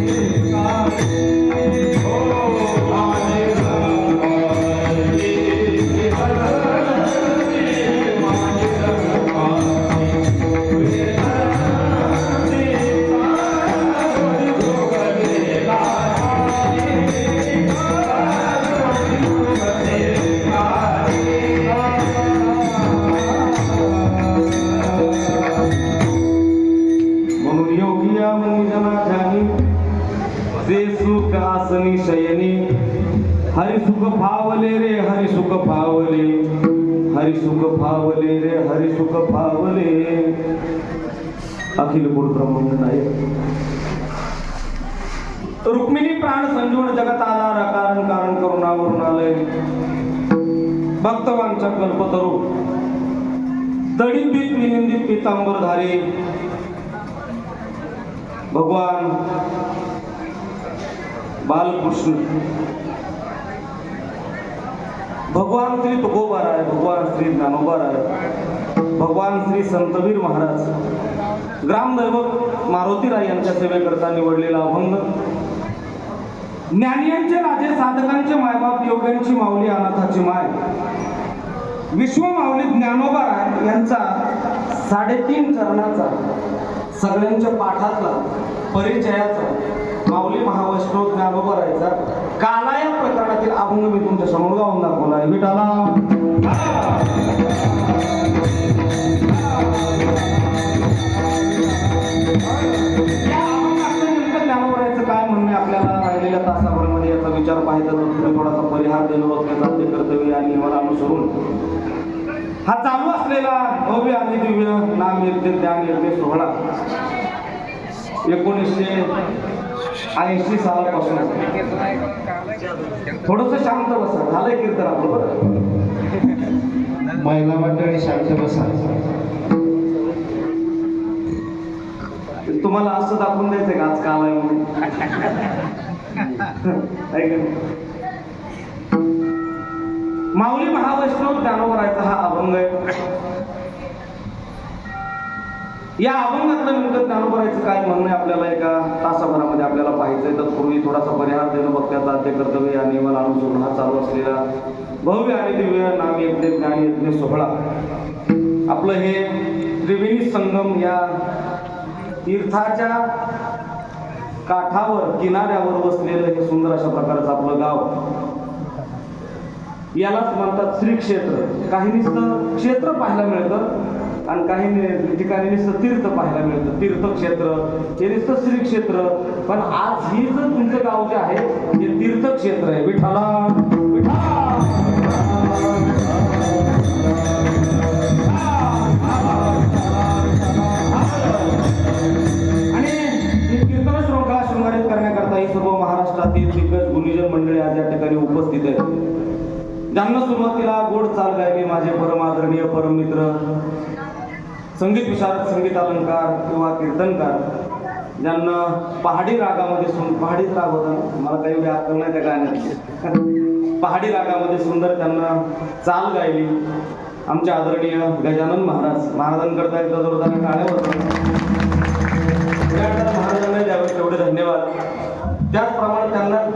म्हणून हरि सुख फावले रे हरी सुख फावले हरि सुख फावले रे हरी सुख फावले अखिल गुरु ब्रह्मंड नायक. रुक्मिणी प्राण संजीवन जगत आधार कारण कारण करुणावरून आलंय. भक्तवांच्या कल्पतरू तडिंबित विनिंदित पितांबरधारी. भगवान बालकृष्ण. भगवान श्री तुकोबार आहे भगवान श्री ज्ञानोबार आहे भगवान श्री संतवीर महाराज. ग्रामदैवत मारुतीराय यांच्या सेवेकरता निवडलेला अभंग. ज्ञानियांचे राजे साधकांचे मायबाप योग्यांची माऊली अनाथाची माय. विश्व माऊली ज्ञानोबा राय यांचा साडेतीन चरणाचा सगळ्यांच्या पाठातला परिचयाचा माऊली महावैष्णव ज्ञानोबा रायचा काला या प्रकरणातील अभंग मी तुमच्यासमोर गाऊन दाखवला आहे. विठाला या अभंगाचं नेमकं ज्ञानोबा काय म्हणणे आपल्याला? राहिलेल्या तासाभरामध्ये याचा विचार पाहिजे तर तुम्ही थोडासा परिहार देणं वगैरे साध्य कर्तव्य आणि नियमाला अनुसरून. हा चालू असलेला भव्य आणि दिव्य नाम यज्ञ ज्ञान यज्ञ सोहळा. एकोणीसशे ऐंशी सालापासून थोडस शांत बसा. झालंय कीर्तन आपलं बरं. महिला मंडळी शांत बसा. तुम्हाला असं दाखवून द्यायचंय का? आज काल आहे म्हणून? माऊली महावैष्णव ज्ञानोबरायचा हा अभंग आहे. या अभंगातलं नेमकं ज्ञानोबरायचं काय म्हणणं आहे आपल्याला एका तासाभरामध्ये आपल्याला पाहायचंय? पूर्वी थोडासा परिहार देणं बघत्याचा आद्य कर्तव्य या नियमाला अनुसरून हा चालू असलेला भव्य आणि दिव्य नाम यज्ञ ज्ञान यज्ञ सोहळा. आपलं हे त्रिवेणी संगम या तीर्थाच्या काठावर किनाऱ्यावर बसलेलं हे सुंदर अशा प्रकारचं आपलं गाव. यालाच म्हणतात श्री क्षेत्र काही नुसतं क्षेत्र पाहायला मिळतं. आणि काही ठिकाणी नुसतं तीर्थ पाहायला मिळतं. तीर्थक्षेत्र हे नुसतं श्रीक्षेत्र. पण आज ही जर तुमचं गाव जे आहे हे तीर्थक्षेत्र आहे. विठाला त्यांना सुरुवातीला गोड चाल गायले माझे परम आदरणीय परम मित्र संगीत विशारद संगीत अलंकार किंवा कीर्तनकार ज्यांना पहाडी रागामध्ये सुन पहाडीच राग होता मला काही एवढी आकल नाही त्या गाण्यात पहाडी रागामध्ये सुंदर त्यांना चाल गायली. आमचे आदरणीय गजानन महाराज महाराजांकरता एकदा जोरदार टाळ्या होतं महाराजांना द्यावे तेवढे धन्यवाद. त्याचप्रमाणे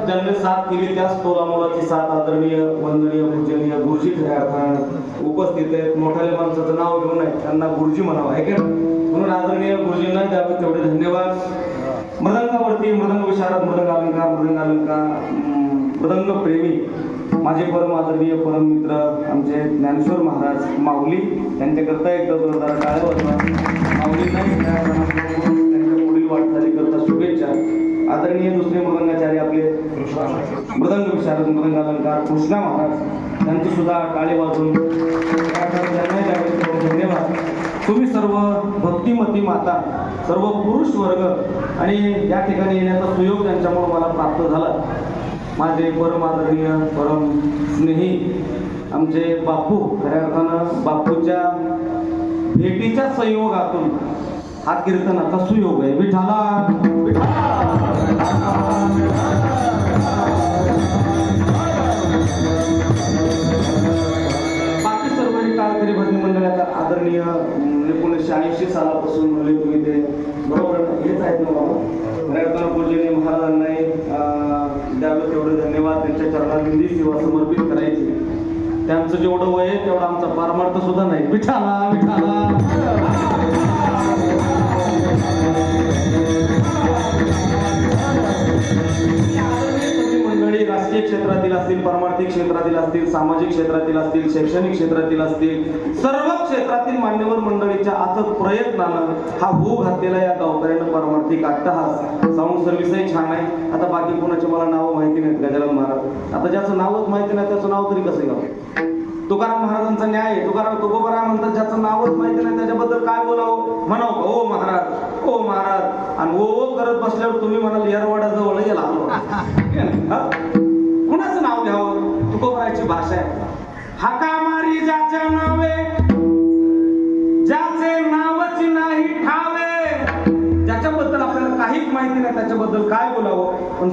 ज्यांनी साथ केली त्याच तोलामोलाची साथ आदरणीय वंदनीय पूजनीय गुरुजी खऱ्या अर्थानं उपस्थित आहेत. मोठ्या माणसाचं नाव घेऊन आहे. त्यांना गुरुजी म्हणावं. आहे का? म्हणून आदरणीय गुरुजींना त्यावर तेवढे धन्यवाद. मृदंगावरती मृदंग विशारद मृदंग अलंकार मृदंग अलंकार मृदंग प्रेमी माझे परम आदरणीय परम मित्र आमचे ज्ञानेश्वर महाराज माऊली यांच्याकरता एकदा जोरदार टाळ्या वाजवा. माऊली नाही आदरणीय दुसरे मृदंगाचार्य आपले मृदंग विशारद मृदंग अलंकार कृष्णा महाराज यांची सुद्धा टाळी वाजून धन्यवाद. तुम्ही सर्व भक्तिमती माता सर्व पुरुष वर्ग आणि या ठिकाणी येण्याचा सुयोग त्यांच्यामुळे मला प्राप्त झाला. माझे परम आदरणीय परम स्नेही आमचे बापू खऱ्या अर्थानं बापूच्या भेटीच्या संयोगातून हा कीर्तनाचा सुयोग आहे. विठाला बाकी सर्व काळकरी भजन मंडळाचा आदरणीय एकोणीसशे ऐंशी सालापासून म्हणले तुम्ही ते बरोबर हेच आहेत ना बाबा? रत्न पूजनी महाराजांना द्यावे तेवढे धन्यवाद. त्यांच्या चरणात हिंदी सेवा समर्पित करायची. त्यांचं जेवढं वय आहे तेवढं आमचा पारमार्थ सुद्धा नाही. विठाला विठाला मंडळी राजकीय क्षेत्रातील असतील परमार्थिक क्षेत्रातील असतील सामाजिक क्षेत्रातील असतील शैक्षणिक क्षेत्रातील असतील सर्व क्षेत्रातील मान्यवर मंडळीच्या अथक प्रयत्नानं हा भू घातलेला या गावकऱ्या परमार्थिक अट्टहास. साऊंड सर्व्हिसही छान आहे. आता बाकी कोणाचे मला नावं माहिती नाहीत गजानन महाराज. आता ज्याचं नावच माहिती नाही त्याचं नाव तरी कसं गाव तुकाराम महाराजांचा न्याय आहे. तुकाराम तुकोबराय म्हणतात ज्याचं नावच माहिती नाही त्याच्याबद्दल काय बोलावं? म्हणाव का, ओ महाराज ओ महाराज. आणि ओ ओ करत बसल्यावर तुम्ही म्हणाल येरवाड्याजवळ गेला कुणाचं नाव घ्यावं? तुकोबरायची भाषा आहे. हका मारी ज्याच्या नावे माहिती नाही त्याच्याबद्दल काय बोलावं? पण